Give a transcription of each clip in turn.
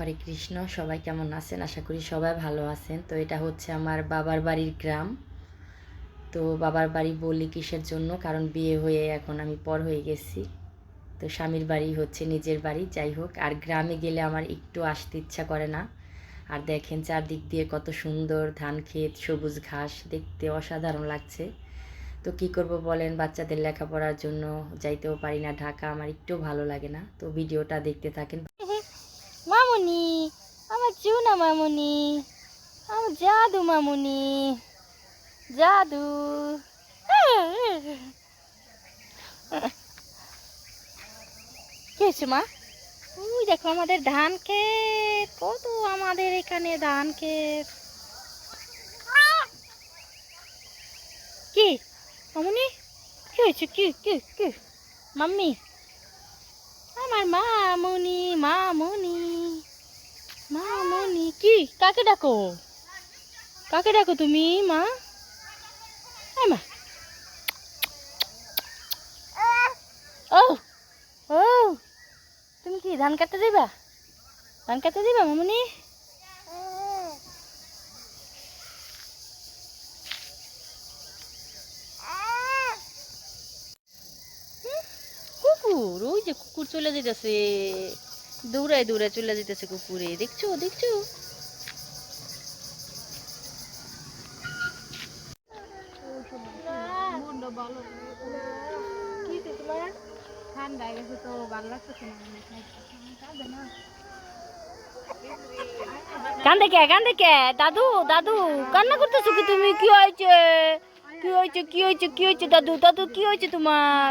হরে কৃষ্ণ, সবাই কেমন আছেন? আশা করি সবাই ভালো আছেন। তো এটা হচ্ছে আমার বাবার বাড়ির গ্রাম। তো বাবার বাড়ি বলি কিসের জন্য? কারণ বিয়ে হয়ে এখন আমি পর হয়ে গেছি। তো স্বামীর বাড়ি হচ্ছে নিজের বাড়ি, যাই হোক। আর গ্রামে গেলে আমার একটু আসতে ইচ্ছা করে না। আর দেখেন চারদিক দিয়ে কত সুন্দর ধান ক্ষেত, সবুজ ঘাস, দেখতে অসাধারণ লাগছে। তো কি করব বলেন? বাচ্চাদের লেখাপড়ার জন্য যাইতেও পারি না। ঢাকা আমার একটু ভালো লাগে না। তো ভিডিওটা দেখতে থাকেন। মামুনি, আমার চুনা মামুনি, আমার জাদু মামুনি, জাদু। কি হয়েছে মা? ওই দেখো আমাদের ধান ক্ষেত, কত আমাদের এখানে ধান ক্ষেত। কি? মামুনি? কি হয়েছে? কি কি কি? মাম্মি? আমার মামুনি মামুনি। মামুনি কি? কাকে ডাকো? কাকে ডাকো তুমি, মা? মা। ও ও, তুমি কি ধান কাটতে যাইবা? ধান কাটতে যাইবা, মামুনি? কুকুর, ওই যে কুকুর চলে যেতেছে দৌড়ায় দৌড়ায় চলে যেতেছে কুকুরে। দেখছ দেখছ? কান্দে কে কান্দে কে? দাদু দাদু, কান্না করতেছো কি তুমি? কি হয়েছে? কি হয়েছে কি হয়েছে কি হয়েছে, দাদু? দাদু, কি হয়েছে তোমার?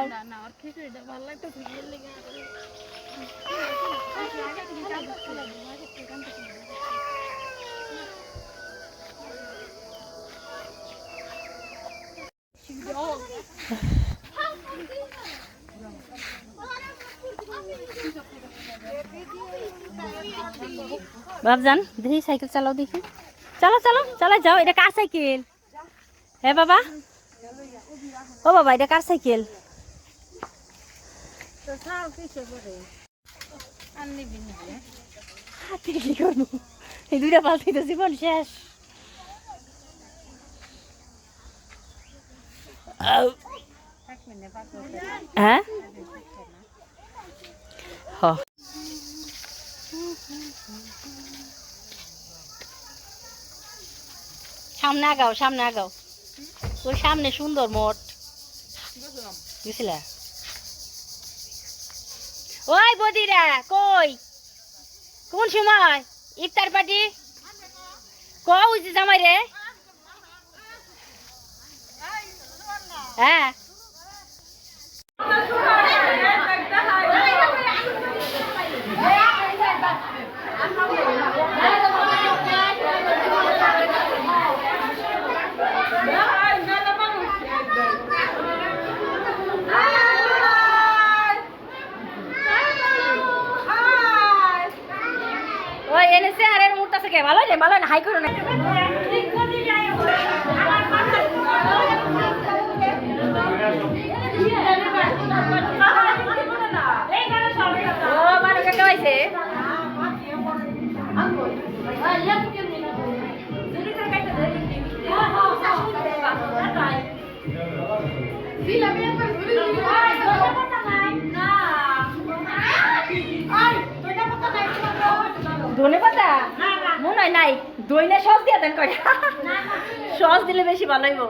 বাবজান দেখি সাইকেল চালাও দেখি। চালো চালো চালা যাও, এটা কার সাইকেল? হ্যাঁ বাবা। ও বাবা, এটা কার সাইকেল? কি করব? দুইটা পাল্টাই তো শেষ। হ্যাঁ? হ। সামনে আগাও সামনে আগাও। ওই সামনে সুন্দর মোট। বুঝলা? ওই বদিরা, কই? কোন সময়? ইফতার পার্টি? কই জামাই রে। হ্যাঁ ওই এনেছে আর মুহূর্ত ভালো রে ভালো না হাই করো না। ধনে পাতা? নাই নাই। দই না সস দিয়ে দেন কয়টা সস দিলে বেশি ভালো হইব।